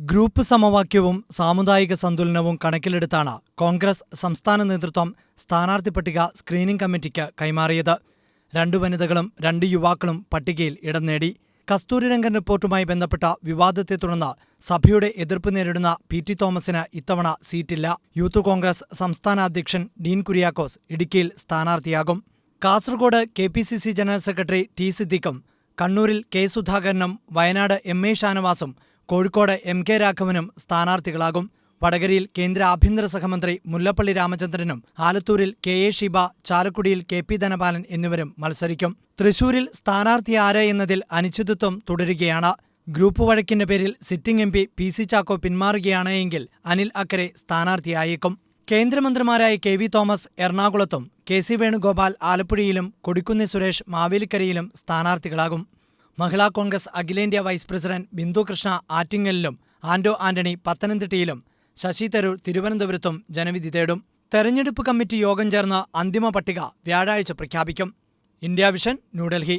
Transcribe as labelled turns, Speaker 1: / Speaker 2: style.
Speaker 1: Group സമവാക്യവും സാമുദായിക സന്തുലനവും കണക്കിലെടുത്താണ് കോൺഗ്രസ് സംസ്ഥാന നേതൃത്വം സ്ഥാനാർത്ഥി പട്ടിക സ്ക്രീനിംഗ് കമ്മിറ്റിക്ക് കൈമാറിയത്. രണ്ടു വനിതകളും രണ്ട് യുവാക്കളും പട്ടികയിൽ ഇടം നേടി. കസ്തൂരിരംഗൻ റിപ്പോർട്ടുമായി ബന്ധപ്പെട്ട വിവാദത്തെ തുടർന്ന് സഭയുടെ എതിർപ്പ് നേരിടുന്ന പി ടി തോമസിന് ഇത്തവണ സീറ്റില്ല. യൂത്ത് കോൺഗ്രസ് സംസ്ഥാന അധ്യക്ഷൻ ഡീൻ കുര്യാക്കോസ് ഇടുക്കിയിൽ സ്ഥാനാർത്ഥിയാകും. Kasaragod K P C C general secretary T സിദ്ദിഖും കണ്ണൂരിൽ കെ സുധാകരനും വയനാട് എം എ ഷാനവാസും കോഴിക്കോട് എം കെ രാഘവനും സ്ഥാനാർത്ഥികളാകും. വടകരയിൽ കേന്ദ്ര ആഭ്യന്തര സഹമന്ത്രി മുല്ലപ്പള്ളി രാമചന്ദ്രനും ആലത്തൂരിൽ കെ എ ഷിബ ചാലക്കുടിയിൽ കെ പി ധനപാലൻ എന്നിവരും മത്സരിക്കും. തൃശൂരിൽ സ്ഥാനാർത്ഥി ആര് എന്നതിൽ അനിശ്ചിതത്വം തുടരുകയാണ്. ഗ്രൂപ്പ് വഴക്കിന്റെ പേരിൽ sitting M P P C Chacko പിന്മാറുകയാണ് എങ്കിൽ അനിൽ അക്കരെ സ്ഥാനാർത്ഥിയായേക്കും. കേന്ദ്രമന്ത്രിമാരായ കെ വി തോമസ് എറണാകുളത്തും കെ സി വേണുഗോപാൽ ആലപ്പുഴയിലും കൊടിക്കുന്നിൽ സുരേഷ് മാവേലിക്കരയിലും സ്ഥാനാർത്ഥികളാകും. മഹിളാ കോൺഗ്രസ് അഖിലേന്ത്യാ വൈസ് പ്രസിഡന്റ് ബിന്ദുകൃഷ്ണ ആറ്റിങ്ങലിലും ആന്റോ ആന്റണി പത്തനംതിട്ടയിലും ശശി തരൂർ തിരുവനന്തപുരത്തും ജനവിധി തേടും. തെരഞ്ഞെടുപ്പ് കമ്മിറ്റി യോഗം ചേർന്ന് അന്തിമ പട്ടിക വ്യാഴാഴ്ച പ്രഖ്യാപിക്കും. India vision New Delhi